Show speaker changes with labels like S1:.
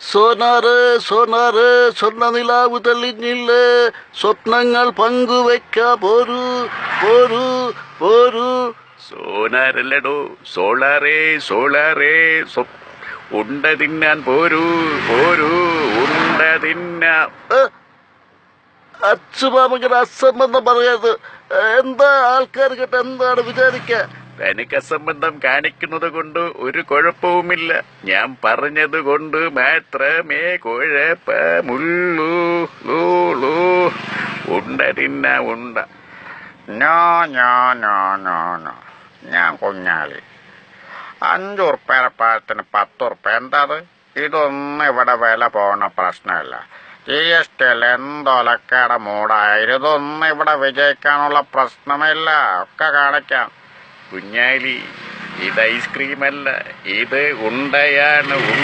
S1: സോനാറ് സോനാറ് സ്വർണ നിലാവ് തെളിഞ്ഞില്ലേ? സ്വപ്നങ്ങൾ പങ്കുവെക്ക പോരു പോരു പോരു.
S2: സോനാറല്ലടോ സോളാറേ സോളാറേ ഉണ്ട തിന്നാൻ പോരൂ പോരൂ ഉണ്ട തിന്ന
S1: അച്ഛമാമങ്ങനെ അസംബന്ധം പറയാത് എന്താ ആൾക്കാർ കേട്ട് എന്താണ് വിചാരിക്കുക
S2: തനിക്ക് അസംബന്ധം കാണിക്കുന്നത് കൊണ്ട് ഒരു കുഴപ്പവുമില്ല. ഞാൻ പറഞ്ഞത് കൊണ്ട് മാത്രമേ കുഴപ്പമുള്ളൂ ലൂ. ഉണ്ട ഞാ ഞാ
S3: ഞാ നോ നോ ഞാൻ കുഞ്ഞാളി. അഞ്ചുറുപ്പേരെ പഴത്തിന് പത്തുറുപ്പ ഇതൊന്നും ഇവിടെ വില പോകുന്ന പ്രശ്നമില്ല. ജി എസ് ടിയിൽ എന്തൊലക്കയുടെ മൂടായ ഇതൊന്നും ഇവിടെ വിജയിക്കാനുള്ള പ്രശ്നമില്ല. ഒക്കെ കാണിക്കാം.
S2: കുഞ്ഞാലി ഇത് ഐസ്ക്രീമല്ല ഇത് ഉണ്ടയാണ്